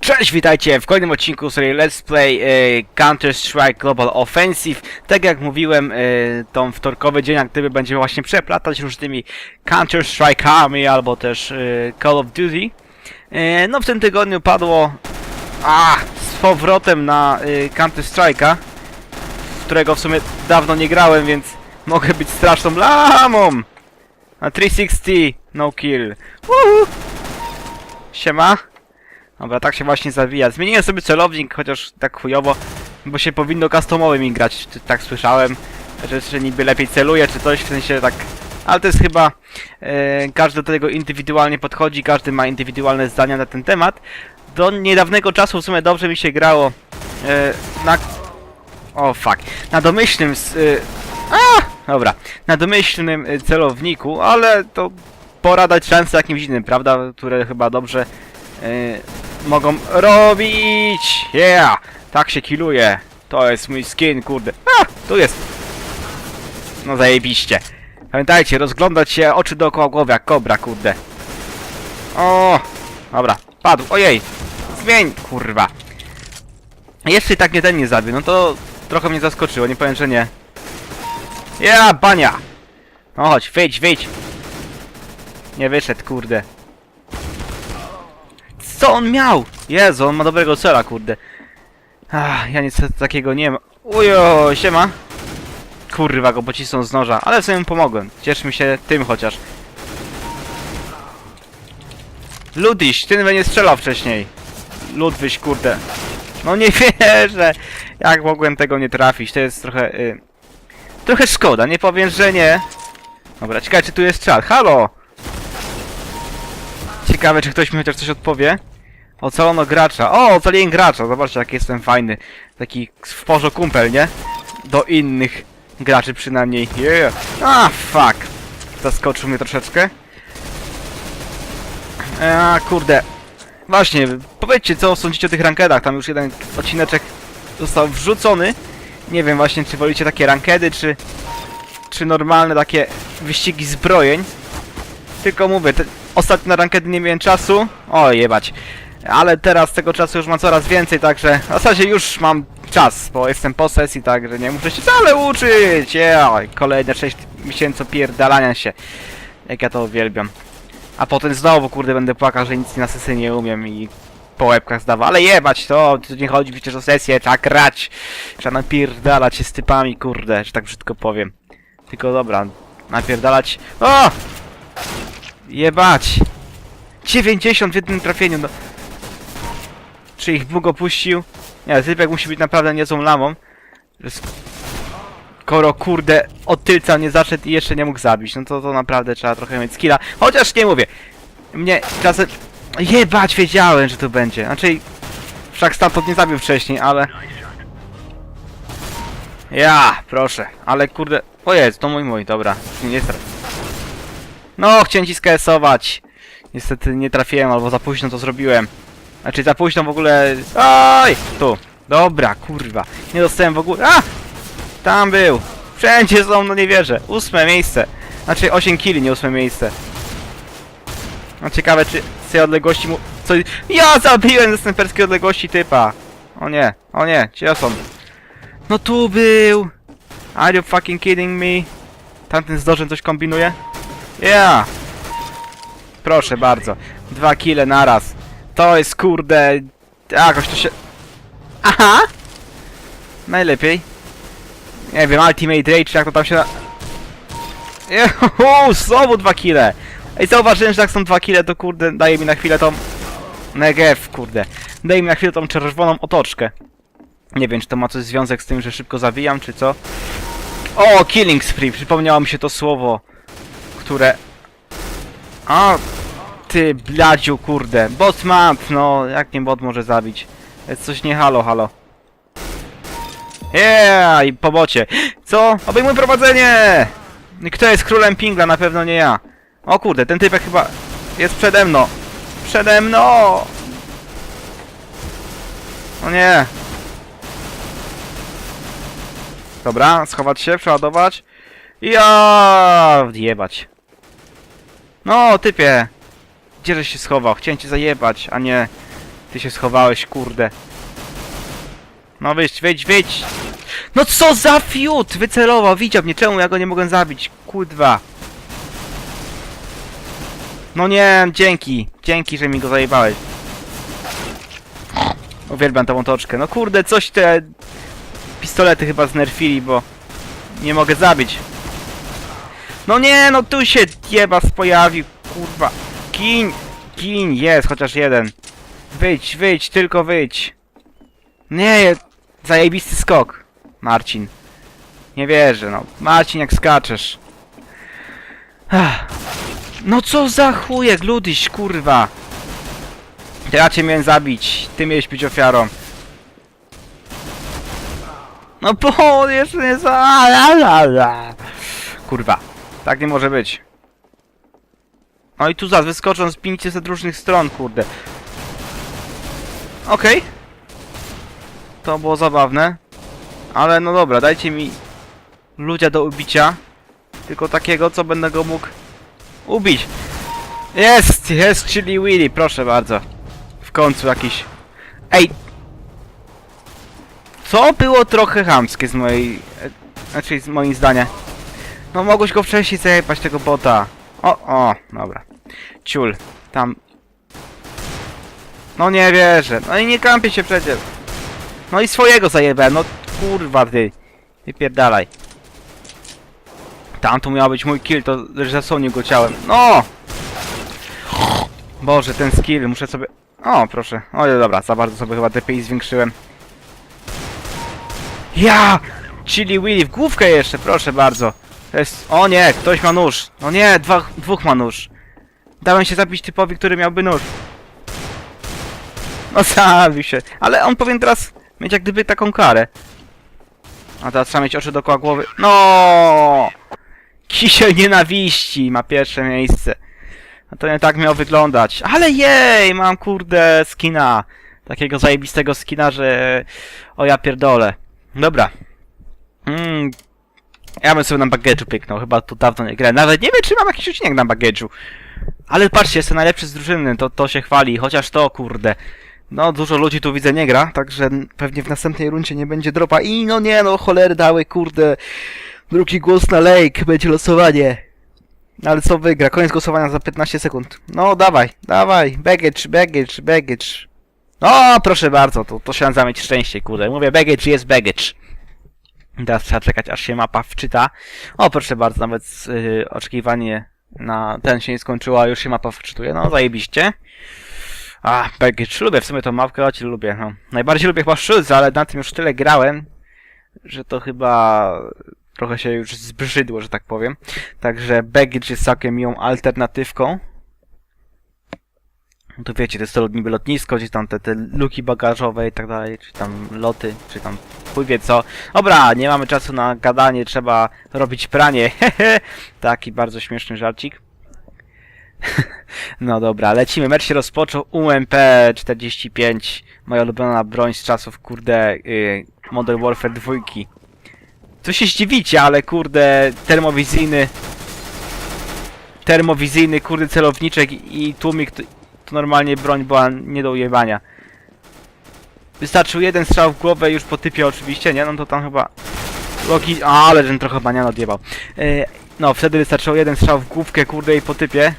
Cześć, witajcie w kolejnym odcinku serii Let's Play e, Counter-Strike Global Offensive. Tak jak mówiłem, e, tą wtorkowy dzień jak gdyby będziemy właśnie przeplatać różnymi Counter-Strike'ami albo też e, Call of Duty. No w tym tygodniu padło a, z powrotem na Counter-Strike'a, którego w sumie dawno nie grałem, więc mogę być straszną lamą. Na 360, no kill. Woohoo! Siema. Dobra, tak się właśnie zawija. Zmieniłem sobie celownik, chociaż tak chujowo, bo się powinno customowym grać, tak słyszałem, że, że niby lepiej celuje, czy coś, w sensie tak... Ale to jest chyba... E, każdy do tego indywidualnie podchodzi, każdy ma indywidualne zdania na ten temat. Do niedawnego czasu w sumie dobrze mi się grało e, na... O fuck. Na domyślnym... E, a! Dobra. Na domyślnym e, celowniku, ale to pora dać szansę jakimś innym, prawda? Które chyba dobrze e, mogą robić. Yeah! Tak się kiluje. To jest mój skin, kurde. A! Tu jest. No zajebiście. Pamiętajcie, rozglądać się oczy dookoła głowy jak kobra, kurde. O! Dobra, padł. Ojej! Zmień, kurwa. Jeszcze tak mnie ten nie zabił, no to trochę mnie zaskoczyło, nie powiem, że nie. Ja, bania! No chodź, wyjdź, wyjdź. Nie wyszedł, kurde. Co on miał? Jezu, on ma dobrego cela, kurde. Ach, ja nic takiego nie mam. Ujo, siema. Kurwa, go pocisnął z noża, ale sobie mu pomogłem. Cieszmy się tym chociaż. Ludiś, ty nie strzelał wcześniej. Ludwyś, kurde. No nie wierzę. Jak mogłem tego nie trafić? To jest trochę... Y... Trochę szkoda, nie powiem, że nie. Dobra, ciekawe czy tu jest czat. Halo! Ciekawe, czy ktoś mi chociaż coś odpowie. Ocalono gracza. O, ocaliłem gracza. Zobaczcie, jak jestem fajny. Taki w porzo kumpel, nie? Do innych graczy przynajmniej. Yeah. A, fuck. Zaskoczył mnie troszeczkę. A, kurde. Właśnie, powiedzcie, co sądzicie o tych rankedach. Tam już jeden odcineczek został wrzucony. Nie wiem właśnie, czy wolicie takie rankedy, czy... Czy normalne takie wyścigi zbrojeń. Tylko mówię, te, ostatnio na rankedy nie miałem czasu. O, jebać. Ale teraz tego czasu już mam coraz więcej, także w zasadzie już mam czas, bo jestem po sesji, także nie muszę się wcale uczyć. Yeah, kolejne 6 miesięcy pierdalania się. Jak ja to uwielbiam. A potem znowu, kurde, będę płakał, że nic na sesji nie umiem i po łebkach zdawa. Ale jebać to, tu nie chodzi przecież o sesję, trzeba grać. Trzeba napierdalać się z typami, kurde, że tak brzydko powiem. Tylko dobra, napierdalać... O! Jebać! 90 w jednym trafieniu, no. Czy ich Bóg opuścił? Nie, typek musi być naprawdę niezłą lamą. Skoro kurde od tylca nie zaszedł i jeszcze nie mógł zabić, no to to naprawdę trzeba trochę mieć skilla. Chociaż nie mówię. Mnie czasem... Jebać, wiedziałem, że to będzie. Znaczy... Wszak stamtąd nie zabił wcześniej, ale... Ja, proszę. Ale kurde... O jest, to mój mój, dobra. Nie, tra- No, chciałem ci sksować. Niestety nie trafiłem, albo za późno to zrobiłem. Znaczy za późno w ogóle... Oj! Tu. Dobra, kurwa. Nie dostałem w ogóle... A! Tam był. Wszędzie są, no nie wierzę. Ósme miejsce. Znaczy 8 kili, nie ósme miejsce. No ciekawe, czy z tej odległości mu... Co... Ja zabiłem ze snajperskiej odległości typa. O nie, o nie, gdzie są? No tu był! Are you fucking kidding me? Tamten z nożem coś kombinuje? Yeah! Proszę bardzo. Dwa kile naraz. To jest kurde... Jakoś to się... Aha! Najlepiej. Nie wiem, Ultimate Rage, jak to tam się na... Juhu, znowu dwa kile! Ej, zauważyłem, że jak są dwa kile, to kurde, daje mi na chwilę tą... Negev, kurde. Daje mi na chwilę tą czerwoną otoczkę. Nie wiem, czy to ma coś związek z tym, że szybko zawijam, czy co. O, Killing Spree, przypomniało mi się to słowo, które... A, ty bladziu, kurde. Bot map, no, jak nie bot może zabić? Jest coś nie halo, halo. Yeah, i po bocie. Co? Obejmuj prowadzenie! Kto jest królem pingla? Na pewno nie ja. O kurde, ten typek chyba jest przede mną. Przede mną! O nie. Dobra, schować się, przeładować. Ja, jebać. No, typie. Gdzie żeś się schował? Chciałem cię zajebać, a nie Ty się schowałeś, kurde. No wyjść, wyjdź, wyjdź! No co za fiut! Wycelował, widział mnie, czemu ja go nie mogłem zabić? Kurwa. No nie, dzięki. Dzięki, że mi go zajebałeś. Uwielbiam tą otoczkę. No kurde, coś te pistolety chyba znerfili, bo nie mogę zabić. No nie, no tu się jebas pojawił, kurwa. Gin, gin, jest, chociaż jeden. Wyjdź, wyjdź, tylko wyjdź. Nie, zajebisty skok, Marcin. Nie wierzę, no. Marcin, jak skaczesz. No co za chujek, ludyś, kurwa. Ja cię miałem zabić, ty miałeś być ofiarą. No bo jeszcze nie za... Kurwa, tak nie może być. No i tu zaraz wyskoczą z pięciu z różnych stron, kurde. Okej. To było zabawne. Ale no dobra, dajcie mi ludzia do ubicia. Tylko takiego, co będę go mógł ubić. Jest, jest, czyli Willy, proszę bardzo. W końcu jakiś... Ej! Co było trochę chamskie z mojej... e, Znaczy, z moim zdaniem. No mogłeś go wcześniej zajebać, tego bota. O, o, dobra. Ciul, tam... No nie wierzę. No i nie kampię się przecież. No i swojego zajebałem, no kurwa ty. Wypierdalaj. Tam tu miał być mój kill, to że zasłonił go ciałem. No! Boże, ten skill, muszę sobie... O, proszę. O, nie, dobra, za bardzo sobie chyba DPI zwiększyłem. Ja! Chili Willy w główkę jeszcze, proszę bardzo. Jest... O nie, ktoś ma nóż. No nie, dwa, dwóch ma nóż. Dałem się zabić typowi, który miałby nóż. No zabił się. Ale on powinien teraz mieć jak gdyby taką karę. A teraz trzeba mieć oczy dookoła głowy. No! Kisiel nienawiści ma pierwsze miejsce. No to nie tak miał wyglądać. Ale jej, mam kurde skina. Takiego zajebistego skina, że... O ja pierdolę. Dobra. Mm. Ja bym sobie na bagedżu pyknął, chyba tu dawno nie grałem. Nawet nie wiem, czy mam jakiś odcinek na bagedżu. Ale patrzcie, jestem najlepszy z drużyny, to, to się chwali, chociaż to kurde. No, dużo ludzi tu widzę nie gra, także pewnie w następnej rundzie nie będzie dropa. I no nie, no cholery dały, kurde. Drugi głos na lake, będzie losowanie. No, Ale co wygra? Koniec głosowania za 15 sekund. No dawaj, dawaj, baggage, baggage, baggage. No, proszę bardzo, to, to się nazywa mieć szczęście, kurde. Mówię, baggage jest baggage. Teraz trzeba czekać, aż się mapa wczyta. O, proszę bardzo, nawet yy, oczekiwanie na ten się nie skończyło, a już się mapa wczytuje. No, zajebiście. A, baggage, lubię w sumie tą mapkę, choć lubię, no. Najbardziej lubię chyba Schulze, ale na tym już tyle grałem, że to chyba trochę się już zbrzydło, że tak powiem. Także baggage jest całkiem miłą alternatywką. No to wiecie, to jest to niby lotnisko, gdzieś tam te, te luki bagażowe i tak dalej, czy tam loty, czy tam chuj wie co. Dobra, nie mamy czasu na gadanie, trzeba robić pranie. Taki bardzo śmieszny żarcik. no dobra, lecimy. Mecz się rozpoczął. UMP 45. Moja ulubiona broń z czasów, kurde, yy, Modern Warfare 2. Co się zdziwicie, ale kurde, termowizyjny termowizyjny, kurde, celowniczek i tłumik to, normalnie broń była nie do ujebania. Wystarczył jeden strzał w głowę już po typie oczywiście, nie? No to tam chyba... Loki... A, ale ten trochę banian odjebał. Yy, no, wtedy wystarczył jeden strzał w główkę, kurde, i po typie.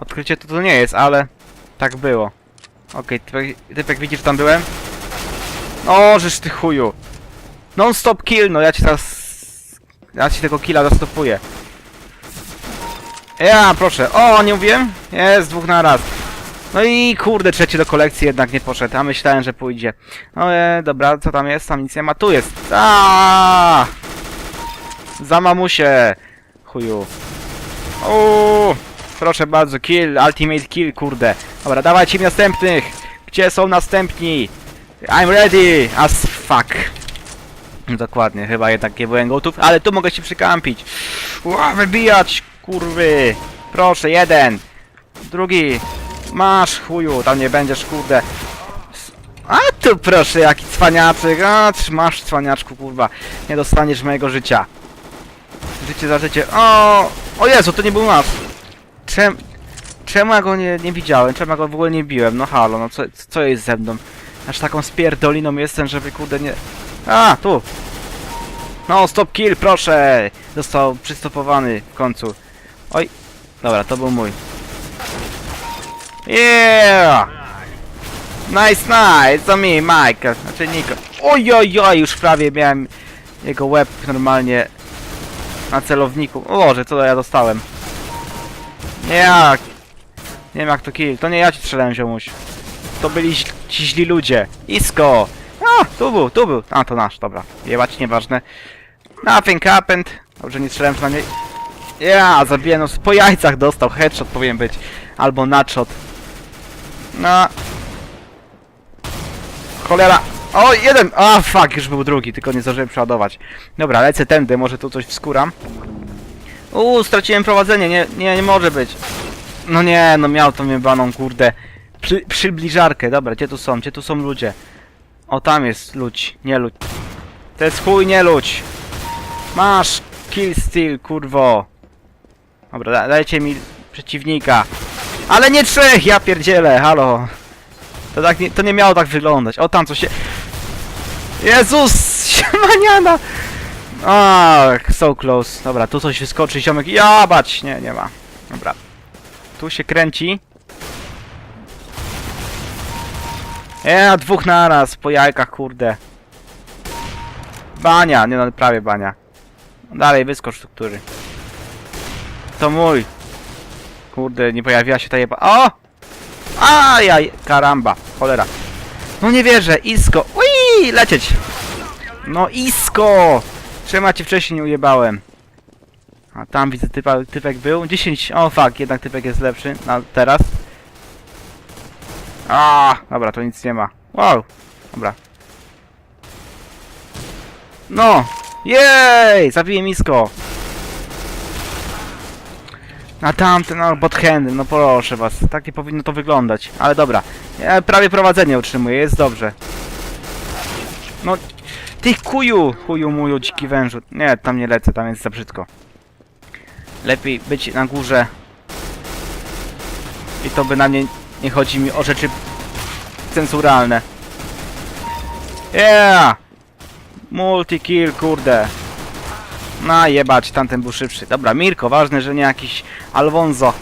Odkrycie to to nie jest, ale... Tak było. Okej, okay, typek widzisz, tam byłem? O, żeż ty chuju. Non-stop kill, no ja ci teraz... Ja ci tego killa zastopuję. Ja, proszę. O, nie mówiłem? Jest, dwóch na raz. No i kurde, trzeci do kolekcji jednak nie poszedł, a myślałem, że pójdzie. No e, dobra, co tam jest? Tam nic nie ma. Tu jest. Aaaa! Za mamusie. Chuju. Uuu, proszę bardzo, kill, ultimate kill, kurde. Dobra, dawajcie mi następnych. Gdzie są następni? I'm ready as fuck. Dokładnie, chyba jednak nie byłem gotów, ale tu mogę się przykampić. Ła, wybijać, kurwy. Proszę, jeden. Drugi. Masz, chuju, tam nie będziesz, kurde. A tu proszę, jaki cwaniaczek. A, trz- masz, cwaniaczku, kurwa. Nie dostaniesz mojego życia. Życie za życie. O, o Jezu, to nie był nasz. Czem... Czemu ja go nie, nie widziałem? Czemu ja go w ogóle nie biłem? No halo, no co, co jest ze mną? Aż taką spierdoliną jestem, żeby kurde nie... A, tu! No, stop kill, proszę! Został przystopowany w końcu. Oj, dobra, to był mój. Yeah! Nice, nice! To mi, Mike, znaczy Niko. Oj, oj, oj, już prawie miałem jego łeb normalnie na celowniku. O Boże, co ja dostałem? Nie jak? Nie wiem jak to kill. To nie ja ci strzelałem, ziomuś. To byli ci źli ludzie. Isko! A, tu był, tu był. A, to nasz, dobra. Jebać, nieważne. Nothing happened. Dobrze, nie strzelałem na niej. Ja, zabiję, no po jajcach dostał. Headshot powinien być. Albo nutshot. No. Cholera. O, jeden! A, fuck, już był drugi, tylko nie zdążyłem przeładować. Dobra, lecę tędy, może tu coś wskuram. Uuu, straciłem prowadzenie, nie, nie, nie może być. No nie, no miał tą jebaną, kurde. Przy, przybliżarkę, dobra, gdzie tu są, gdzie tu są ludzie? O, tam jest ludź, nie ludź. To jest chuj, nie ludź. Masz, kill steal, kurwo. Dobra, da, dajcie mi przeciwnika. Ale nie trzech, ja pierdzielę, halo. To tak nie, to nie miało tak wyglądać. O, tam co się... Jezus! Siemaniana! Ach, so close. Dobra, tu coś wyskoczy, ziomek. Ja bać! Nie, nie ma. Dobra. Tu się kręci. Ja, dwóch naraz, po jajkach, kurde. Bania, nie no, prawie bania. Dalej, wyskocz tu, który. To mój. Kurde, nie pojawiła się ta jeba... O! Ajaj, karamba, cholera. No nie wierzę, Isko. Ui, lecieć. No Isko! Czemu cię wcześniej nie ujebałem? A tam widzę typa, typek był. 10. O fuck, jednak typek jest lepszy. Na teraz. A, dobra, to nic nie ma. Wow. Dobra. No! Jej! Zabiłem Isko! A tamten, no, bothandy, no proszę was. Tak nie powinno to wyglądać. Ale dobra. Ja prawie prowadzenie utrzymuję, jest dobrze. No, ty kuju! Kuju muju, dziki wężu. Nie, tam nie lecę, tam jest za brzydko. Lepiej być na górze. I to by na mnie nie chodzi mi o rzeczy cenzuralne. Yeah! Multi-kill, kurde. No jebać, tamten był szybszy. Dobra, Mirko, ważne, że nie jakiś Alfonso.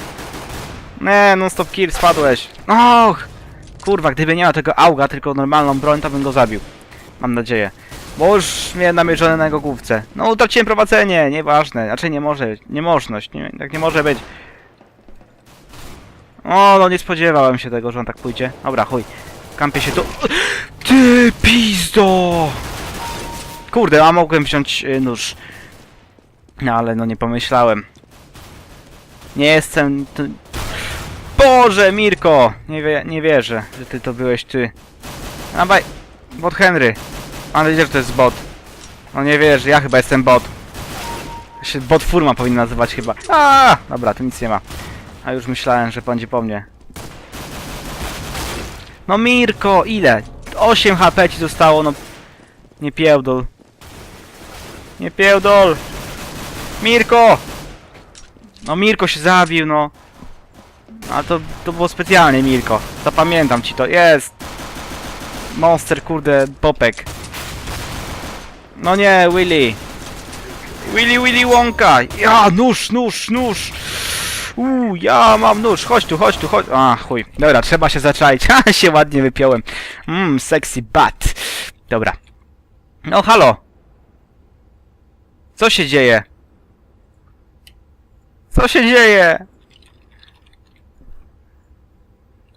Nie, non stop kill, spadłeś. Och! Kurwa, gdyby nie miał tego auga, tylko normalną broń, to bym go zabił. Mam nadzieję. Bo już miałem namierzone na jego główce. No, utraciłem prowadzenie, nieważne. Znaczy nie może, niemożność, nie, tak nie może być. O, no nie spodziewałem się tego, że on tak pójdzie. Dobra, chuj. Kampię się tu. Ty pizdo! Kurde, a mogłem wziąć y, nóż. No ale no nie pomyślałem. Nie jestem... Boże, Mirko! Nie, wie, nie wierzę, że ty to byłeś ty. Dawaj, bot Henry. Mam nadzieję, że to jest bot. No nie wierzę, ja chyba jestem bot. Się bot Furma powinien nazywać chyba. A, Dobra, tu nic nie ma. A już myślałem, że będzie po mnie. No Mirko, ile? 8 HP ci zostało, no... Nie piełdol. Nie piełdol! Mirko! No Mirko się zabił, no. A to, to było specjalnie, Mirko. Zapamiętam ci to. Jest! Monster, kurde, popek. No nie, Willy. Willy, Willy Wonka! Ja, nóż, nóż, nóż! Uuu, ja mam nóż, chodź tu, chodź tu, chodź. A, chuj. Dobra, trzeba się zaczaić. Ha, się ładnie wypiąłem. Mmm, sexy butt. Dobra. No, halo. Co się dzieje? Co się dzieje?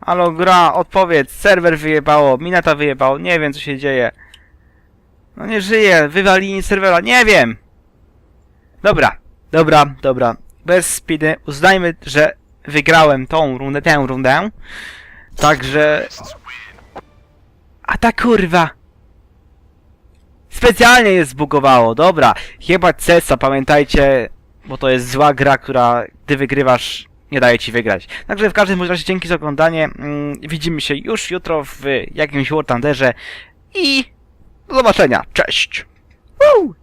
Halo, gra, odpowiedz. Serwer wyjebało, mineta wyjebało. Nie wiem, co się dzieje. No nie żyje, wywalili serwera, nie wiem. Dobra, dobra, dobra. Bez speedy uznajmy, że wygrałem tą rundę, tę rundę. Także... A ta kurwa! Specjalnie je zbugowało, dobra. Chyba Cesa, pamiętajcie, bo to jest zła gra, która gdy wygrywasz, nie daje ci wygrać. Także w każdym razie dzięki za oglądanie. Mm, widzimy się już jutro w jakimś War Thunderze i do zobaczenia. Cześć! Woo!